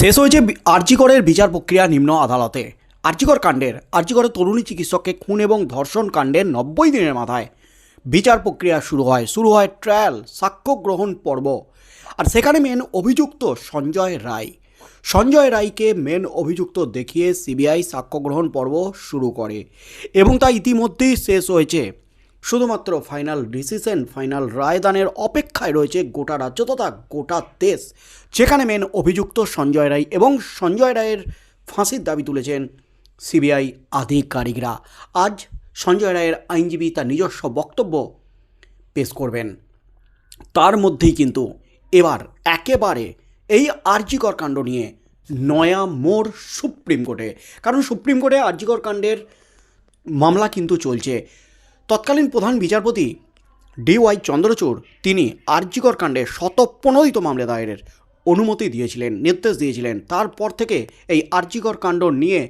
শেষ হয়েছে আরজিকরের বিচার প্রক্রিয়া নিম্ন আদালতে। আরজিকর কাণ্ডের আরজিকরের তরুণী চিকিৎসককে খুন এবং ধর্ষণ কাণ্ডের নব্বই দিনের মাথায় বিচার প্রক্রিয়া শুরু হয়। শুরু হয় ট্রায়াল সাক্ষ্য গ্রহণ পর্ব। আর সেখানে মেন অভিযুক্ত সঞ্জয় রায়। সঞ্জয় রায়কে মেন অভিযুক্ত দেখিয়ে সিবিআই সাক্ষ্য গ্রহণ পর্ব শুরু করে এবং তা ইতিমধ্যেই শেষ হয়েছে। শুধুমাত্র ফাইনাল ডিসিশন, ফাইনাল রায়দানের অপেক্ষায় রয়েছে গোটা রাজ্য তথা গোটা দেশ, যেখানে মেন অভিযুক্ত সঞ্জয় রায় এবং সঞ্জয় রায়ের ফাঁসির দাবি তুলেছেন সিবিআই আধিকারিকরা। আজ সঞ্জয় রায়ের আইনজীবী তার নিজস্ব বক্তব্য পেশ করবেন। তার মধ্যেই কিন্তু এবার একেবারে এই আরজিকর কাণ্ড নিয়ে নয়া মোর সুপ্রিম কোর্টে। কারণ সুপ্রিম কোর্টে আরজিকর কাণ্ডের মামলা কিন্তু চলছে। তৎকালীন প্রধান বিচারপতি ডি ওয়াই চন্দ্রচূড় তিনি আরজিকর কাণ্ডে শতপ্রণোদিত মামলা দায়েরের অনুমতি দিয়েছিলেন, নির্দেশ দিয়েছিলেন। তারপর থেকে এই আরজিকর কাণ্ড নিয়ে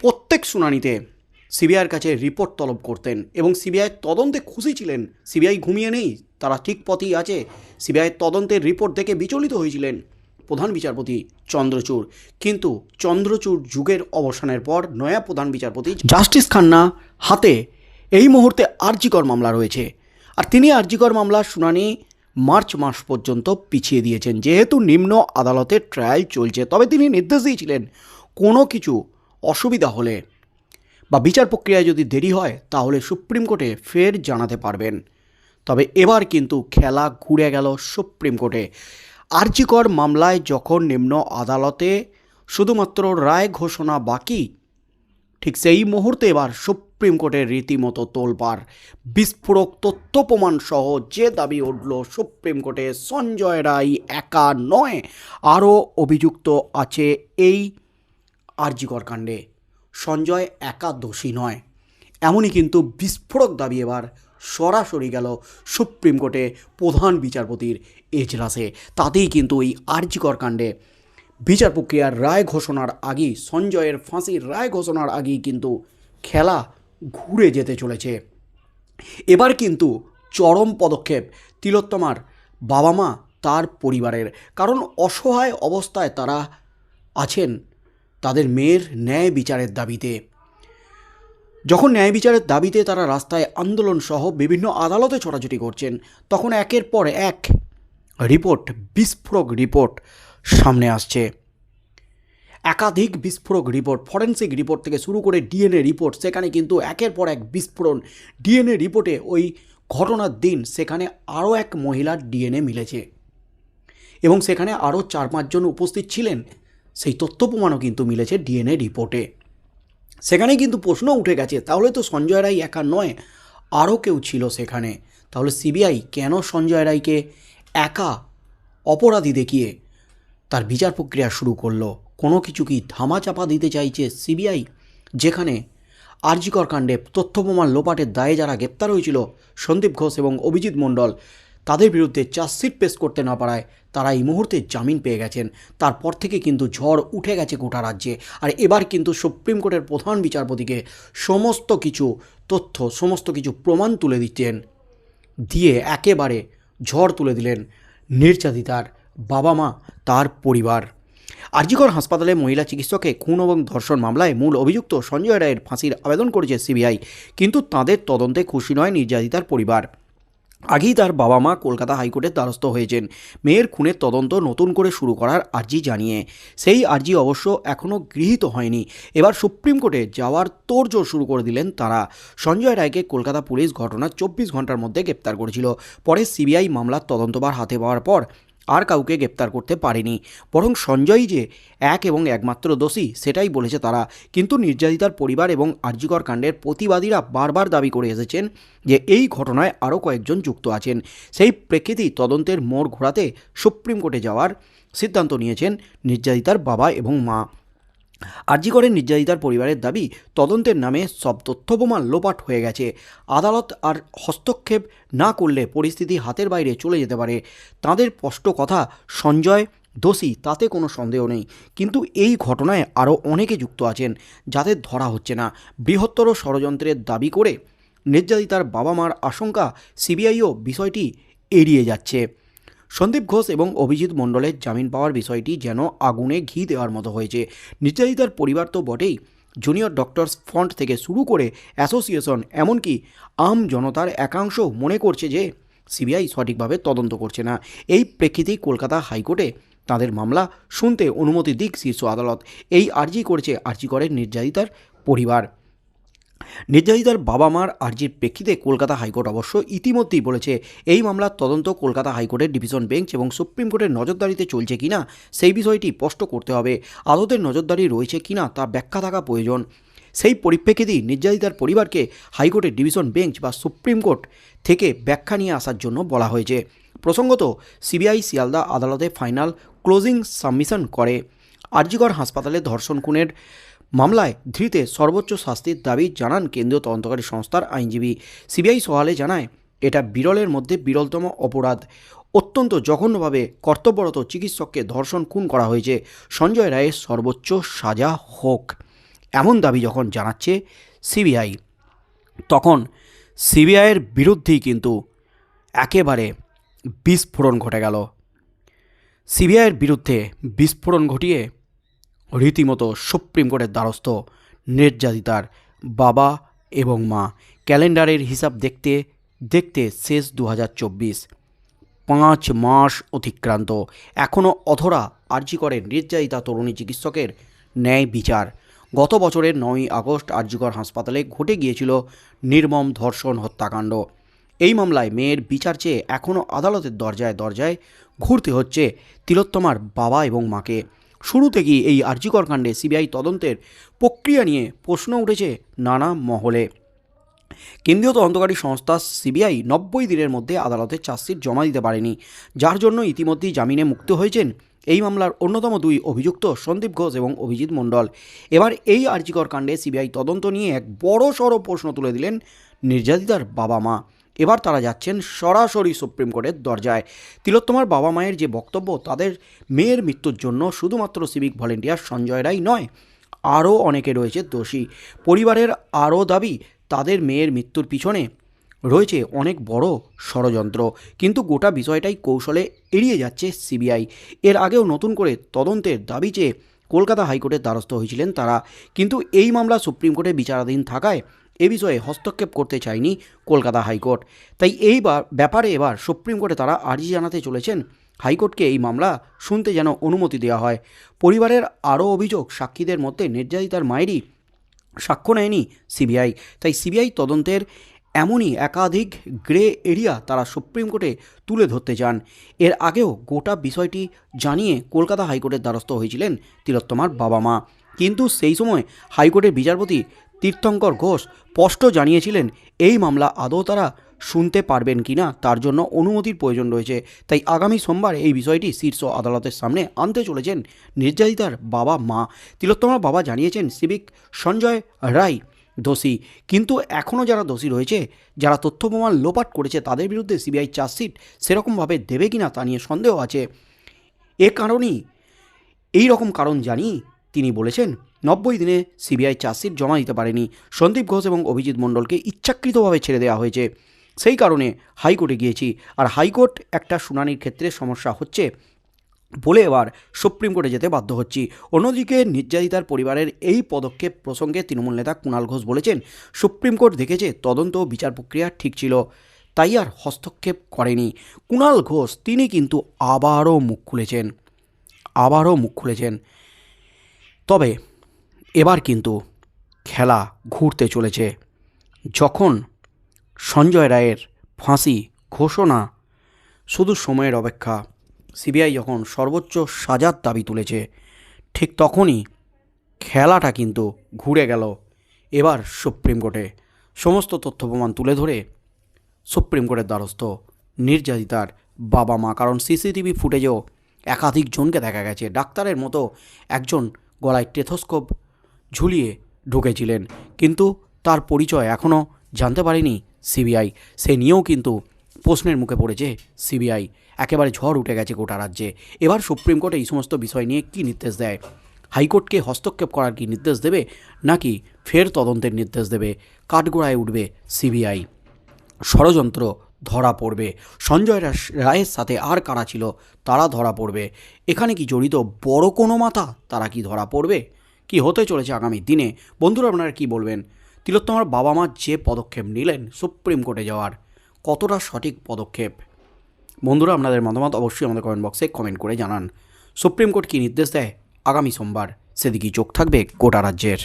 প্রত্যেক শুনানিতে সিবিআইয়ের কাছে রিপোর্ট তলব করতেন এবং সিবিআই তদন্তে খুশি ছিলেন। সিবিআই ঘুমিয়ে নেই, তারা ঠিক পথেই আছে। সিবিআই তদন্তের রিপোর্ট দেখে বিচলিত হয়েছিলেন প্রধান বিচারপতি চন্দ্রচূড়। কিন্তু চন্দ্রচূড় যুগের অবসানের পর নয়া প্রধান বিচারপতি জাস্টিস খান্না হাতে এই মুহূর্তে আরজিকর মামলা রয়েছে। আর তিনি আরজিকর মামলার শুনানি মার্চ মাস পর্যন্ত পিছিয়ে দিয়েছেন। যেহেতু নিম্ন আদালতে ট্রায়াল চলছে, তবে তিনি নির্দেশ দিয়েছিলেন কোনো কিছু অসুবিধা হলে বা বিচার প্রক্রিয়ায় যদি দেরি হয়, তাহলে সুপ্রিম কোর্টে ফের জানাতে পারবেন। তবে এবার কিন্তু খেলা ঘুরে গেল সুপ্রিম কোর্টে। আর্জিকর মামলায় যখন নিম্ন আদালতে শুধুমাত্র রায় ঘোষণা বাকি ঠিক সেই মুহূর্তে এবার সুপ্রিম কোর্টের রীতিমতো তোলপাড়। বিস্ফোরক তথ্য প্রমাণ সহ যে দাবি উঠল সুপ্রিম কোর্টে, সঞ্জয় রায় একা নয়, আরও অভিযুক্ত আছে এই আরজিকর কাণ্ডে। সঞ্জয় একা দোষী নয়। এমনই কিন্তু বিস্ফোরক দাবি এবার সরাসরি গেল সুপ্রিম কোর্টে প্রধান বিচারপতির এজলাসে। তাতেই কিন্তু এই আরজিকর কাণ্ডে বিচার প্রক্রিয়ার রায় ঘোষণার আগেই, সঞ্জয়ের ফাঁসির রায় ঘোষণার আগেই কিন্তু খেলা ঘুরে যেতে চলেছে। এবার কিন্তু চরম পদক্ষেপ তিলোত্তমার বাবা মা তার পরিবারের। কারণ অসহায় অবস্থায় তারা আছেন তাদের মেয়ের ন্যায় বিচারের দাবিতে। যখন ন্যায় বিচারের দাবিতে তারা রাস্তায় আন্দোলন সহ বিভিন্ন আদালতে ছোটাছুটি করছেন, তখন একের পর এক রিপোর্ট, বিস্ফোরক রিপোর্ট সামনে আসছে। একাধিক বিস্ফোরক রিপোর্ট, ফরেন্সিক রিপোর্ট থেকে শুরু করে ডিএনএ রিপোর্ট, সেখানে কিন্তু একের পর এক বিস্ফোরণ। ডিএনএ রিপোর্টে ওই ঘটনার দিন সেখানে আরও এক মহিলার ডিএনএ মিলেছে। এবং সেখানে আরও চার পাঁচজন উপস্থিত ছিলেন। সেই তথ্য প্রমাণও কিন্তু মিলেছে ডিএনএ রিপোর্টে। সেখানে কিন্তু প্রশ্ন উঠে গেছে, তাহলে তো সঞ্জয় রায় একা নয়, আরও কেউ ছিল সেখানে। তাহলে সিবিআই কেন সঞ্জয় রায়কে একা অপরাধী দেখিয়ে তার বিচার প্রক্রিয়া শুরু করল। কোনো কিছু কি ধামাচাপা দিতে চাইছে সিবিআই? যেখানে আরজিকর কাণ্ডে তথ্য প্রমাণ লোপাটের দায়ে যারা গ্রেপ্তার হয়েছিল, সন্দীপ ঘোষ এবং অভিজিৎ মণ্ডল, তাদের বিরুদ্ধে চার্জশিট পেশ করতে না পারায় তারা এই মুহূর্তে জামিন পেয়ে গেছেন। তারপর থেকে কিন্তু ঝড় উঠে গেছে গোটা রাজ্যে। আর এবার কিন্তু সুপ্রিম কোর্টের প্রধান বিচারপতিকে সমস্ত কিছু তথ্য, সমস্ত কিছু প্রমাণ তুলে দিচ্ছেন। দিয়ে একেবারে ঝড় তুলে দিলেন নির্যাতিতার বাবা মা, তার পরিবার। আরজিকর হাসপাতালে মহিলা চিকিৎসককে খুন এবং ধর্ষণ মামলায় মূল অভিযুক্ত সঞ্জয় রায়ের ফাঁসির আবেদন করেছে সিবিআই, কিন্তু তাদের তদন্তে খুশি নয় নির্যাতিতার পরিবার। আগেই তার বাবা মা কলকাতা হাইকোর্টের দ্বারস্থ হয়েছেন। মেয়ের খুনের তদন্ত নতুন করে শুরু করার আর্জি জানিয়ে। সেই আর্জি অবশ্য এখনও গৃহীত হয়নি। এবার সুপ্রিম কোর্টে যাওয়ার তোড়জোড় শুরু করে দিলেন তারা। সঞ্জয় রায়কে কলকাতা পুলিশ ঘটনার চব্বিশ ঘণ্টার মধ্যে গ্রেপ্তার করেছিল। পরে সিবিআই মামলার তদন্তবার হাতে পাওয়ার পর আর কাউকে গ্রেপ্তার করতে পারেনি। বরং সঞ্জয়ই যে এক এবং একমাত্র দোষী, সেটাই বলেছে তারা। কিন্তু নির্যাতিতার পরিবার এবং আর্যিকর কাণ্ডের প্রতিবাদীরা বারবার দাবি করে এসেছেন যে এই ঘটনায় আরও কয়েকজন যুক্ত আছেন। সেই প্রেক্ষিতেই তদন্তের মোড় ঘোরাতে সুপ্রিম কোর্টে যাওয়ার সিদ্ধান্ত নিয়েছেন নির্যাতিতার বাবা এবং মা। আরজিকরের নির্যাতিতার পরিবারের দাবি, তদন্তের নামে সব তথ্য প্রমাণ লোপাট হয়ে গেছে। আদালত আর হস্তক্ষেপ না করলে পরিস্থিতি হাতের বাইরে চলে যেতে পারে। তাদের স্পষ্ট কথা, সঞ্জয় দোষী, তাতে কোনো সন্দেহ নেই। কিন্তু এই ঘটনায় আরও অনেকে যুক্ত আছেন যাদের ধরা হচ্ছে না। বৃহত্তর ষড়যন্ত্রের দাবি করে নির্যাতিতার বাবা মার আশঙ্কা, সিবিআইও বিষয়টি এড়িয়ে যাচ্ছে। সন্দীপ ঘোষ এবং অভিজিৎ মণ্ডলের জামিন পাওয়ার বিষয়টি যেন আগুনে ঘি দেওয়ার মতো হয়েছে। নির্যাতিতার পরিবার তো বটেই। জুনিয়র ডক্টরস ফ্রন্ট থেকে শুরু করে অ্যাসোসিয়েশন, এমনকি আম জনতার একাংশ মনে করছে যে সিবিআই সঠিকভাবে তদন্ত করছে না। এই প্রেক্ষিতেই কলকাতা হাইকোর্টে তাদের মামলা শুনতে অনুমতি দিক শীর্ষ আদালত। এই আর্জি করেছে আর্জি করেন নির্যাতিতার পরিবার। নির্যাতিতার বাবা মার আর্জির প্রেক্ষিতে কলকাতা হাইকোর্ট অবশ্য ইতিমধ্যেই বলেছে, এই মামলার তদন্ত কলকাতা হাইকোর্টের ডিভিশন বেঞ্চ এবং সুপ্রিম কোর্টের নজরদারিতে চলছে কিনা, সেই বিষয়টি স্পষ্ট করতে হবে, আদতের নজরদারি রয়েছে কিনা তা ব্যাখ্যা থাকা প্রয়োজন। সেই পরিপ্রেক্ষিতেই নির্যাতিতার পরিবারকে হাইকোর্টের ডিভিশন বেঞ্চ বা সুপ্রিম কোর্ট থেকে ব্যাখ্যা নিয়ে আসার জন্য বলা হয়েছে। প্রসঙ্গত, সিবিআই শিয়ালদা আদালতে ফাইনাল ক্লোজিং সাবমিশন করে। আরজিগড় হাসপাতালে ধর্ষণ খুনের মামলায় ধৃতে সর্বোচ্চ শাস্তির দাবি জানান কেন্দ্রীয় তদন্তকারী সংস্থার আইনজীবী। সিবিআই সওয়ালে জানায়, এটা বিরলের মধ্যে বিরলতম অপরাধ। অত্যন্ত জঘন্যভাবে কর্তব্যরত চিকিৎসককে ধর্ষণ খুন করা হয়েছে। সঞ্জয় রায়ের সর্বোচ্চ সাজা হোক, এমন দাবি যখন জানাচ্ছে সিবিআই। তখন সিবিআইয়ের বিরুদ্ধেই কিন্তু একেবারে বিস্ফোরণ ঘটে গেল। সিবিআইয়ের বিরুদ্ধে বিস্ফোরণ ঘটিয়ে রীতিমতো সুপ্রিম কোর্টের দ্বারস্থ নির্যাতিতার বাবা এবং মা। ক্যালেন্ডারের হিসাব দেখতে দেখতে শেষ দু পাঁচ মাস অতিক্রান্ত। এখনও অধরা আর্জি করেন নির্যাতিতা তরুণী চিকিৎসকের ন্যায় বিচার। গত বছরের নয়ই আগস্ট আরজিকর হাসপাতালে ঘটে গিয়েছিল নির্মম ধর্ষণ হত্যাকাণ্ড। এই মামলায় মেয়ের বিচার চেয়ে এখনও আদালতের দরজায় দরজায় ঘুরতে হচ্ছে তিলোত্তমার বাবা এবং মাকে। শুরু থেকেই এই আর্জিকর কাণ্ডে সিবিআই তদন্তের প্রক্রিয়া নিয়ে প্রশ্ন উঠেছে নানা মহলে। কেন্দ্রীয় তদন্তকারী সংস্থা সিবিআই নব্বই দিনের মধ্যে আদালতে চার্জশিট জমা দিতে পারেনি, যার জন্য ইতিমধ্যেই জামিনে মুক্ত হয়েছেন এই মামলার অন্যতম দুই অভিযুক্ত সন্দীপ ঘোষ এবং অভিজিৎ মণ্ডল। এবার এই আর্জিকর কাণ্ডে সিবিআই তদন্ত নিয়ে এক বড় সড় প্রশ্ন তুলে দিলেন নির্যাতিতার বাবা মা। এবার তারা যাচ্ছেন সরাসরি সুপ্রিম কোর্টের দরজায়। তিলোত্তমার বাবা মায়ের যে বক্তব্য, তাদের মেয়ের মৃত্যুর জন্য শুধুমাত্র সিভিক ভলেন্টিয়ার সঞ্জয় রায় নয়, আরও অনেকে রয়েছে দোষী। পরিবারের আরও দাবি, তাদের মেয়ের মৃত্যুর পিছনে রয়েছে অনেক বড় ষড়যন্ত্র। কিন্তু গোটা বিষয়টাই কৌশলে এড়িয়ে যাচ্ছে সিবিআই। এর আগেও নতুন করে তদন্তের দাবি চেয়ে কলকাতা হাইকোর্টের দ্বারস্থ হয়েছিলেন তারা। কিন্তু এই মামলা সুপ্রিম কোর্টে বিচারাধীন থাকায় এ বিষয়ে হস্তক্ষেপ করতে চায়নি কলকাতা হাইকোর্ট। তাই এইবার ব্যাপারে এবার সুপ্রিম কোর্টে তারা আর্জি জানাতে চলেছেন। হাইকোর্টকে এই মামলা শুনতে যেন অনুমতি দেওয়া হয়। পরিবারের আরও অভিযোগ সাক্ষীদের মধ্যে নির্যাতিতার মায়েরই সাক্ষ্য নেয়নি সিবিআই। তাই সিবিআই তদন্তের এমনই একাধিক গ্রে এরিয়া তারা সুপ্রিম কোর্টে তুলে ধরতে চান। এর আগেও গোটা বিষয়টি জানিয়ে কলকাতা হাইকোর্টের দ্বারস্থ হয়েছিলেন তিলোত্তমার বাবা মা কিন্তু সেই সময় হাইকোর্টের বিচারপতি তীর্থঙ্কর ঘোষ স্পষ্ট জানিয়েছিলেন, এই মামলা আদৌ তারা শুনতে পারবেন কি না, তার জন্য অনুমতির প্রয়োজন রয়েছে। তাই আগামী সোমবার এই বিষয়টি শীর্ষ আদালতের সামনে আনতে চলেছেন নির্যাতিতার বাবা মা তিলোত্তমার বাবা জানিয়েছেন, সিভিক সঞ্জয় রায় দোষী। কিন্তু এখনও যারা দোষী রয়েছে, যারা তথ্য প্রমাণ লোপাট করেছে, তাদের বিরুদ্ধে সিবিআই চার্জশিট সেরকমভাবে দেবে কিনা তা নিয়ে সন্দেহ আছে। এ কারণেই, এই রকম কারণ জানি তিনি বলেছেন, নব্বই দিনে সিবিআই চার্জশিট জমা দিতে পারেনি। সন্দীপ ঘোষ এবং অভিজিৎ মণ্ডলকে ইচ্ছাকৃতভাবে ছেড়ে দেওয়া হয়েছে। সেই কারণে হাইকোর্টে গিয়েছি। আর হাইকোর্ট একটা শুনানির ক্ষেত্রে সমস্যা হচ্ছে। বলে এবার সুপ্রিম কোর্টে যেতে বাধ্য হচ্ছি। অন্যদিকে নির্যাতিতার পরিবারের এই পদক্ষেপ প্রসঙ্গে তৃণমূল নেতা কুণাল ঘোষ বলেছেন, সুপ্রিম কোর্ট দেখেছে তদন্ত বিচার প্রক্রিয়া ঠিক ছিল, তাই আর হস্তক্ষেপ করেনি। কুণাল ঘোষ, তিনি কিন্তু আবারও মুখ খুলেছেন, আবারও মুখ খুলেছেন। তবে এবার কিন্তু খেলা ঘুরতে চলেছে। যখন সঞ্জয় রায়ের ফাঁসি ঘোষণা, শুধু সময়ের অপেক্ষা সিবিআই যখন সর্বোচ্চ সাজার দাবি তুলেছে, ঠিক তখনই খেলাটা কিন্তু ঘুরে গেল। এবার সুপ্রিম কোর্টে সমস্ত তথ্য প্রমাণ তুলে ধরে সুপ্রিম কোর্টের দ্বারস্থ নির্যাতিতার বাবা মা, কারণ সিসিটিভি ফুটেজেও একাধিক জনকে দেখা গেছে। ডাক্তারের মতো একজন গলায় টেথোস্কোপ ঝুলিয়ে ঢুকেছিলেন, কিন্তু তার পরিচয় এখনও জানতে পারেনি সিবিআই। সে নিয়েও কিন্তু প্রশ্নের মুখে পড়েছে, সিবিআই। একেবারে ঝড় উঠে গেছে গোটা রাজ্যে। এবার সুপ্রিম কোর্ট এই সমস্ত বিষয় নিয়ে কী নির্দেশ দেয়? হাইকোর্টকে হস্তক্ষেপ করার কি নির্দেশ দেবে, নাকি ফের তদন্তের নির্দেশ দেবে? কাঠগোড়ায় উঠবে সিবিআই। ষড়যন্ত্র ধরা পড়বে। সঞ্জয় রায়ের সাথে আর কারা ছিল, তারা ধরা পড়বে। এখানে কি জড়িত বড় কোনো মাথা, তারা কি ধরা পড়বে? কি হতে চলেছে আগামী দিনে? বন্ধুরা, আপনারা কি বলবেন? তিলোত্তমার বাবা মা যে পদক্ষেপ নিলেন সুপ্রিম কোর্টে যাওয়ার কতটা সঠিক পদক্ষেপ? বন্ধুরা, আপনাদের মতামত অবশ্যই আমাদের কমেন্ট বক্সে কমেন্ট করে জানান। সুপ্রিম কোর্ট কী নির্দেশ দেয়? আগামী সোমবার। সেদিকেই চোখ থাকবে গোটা রাজ্যের।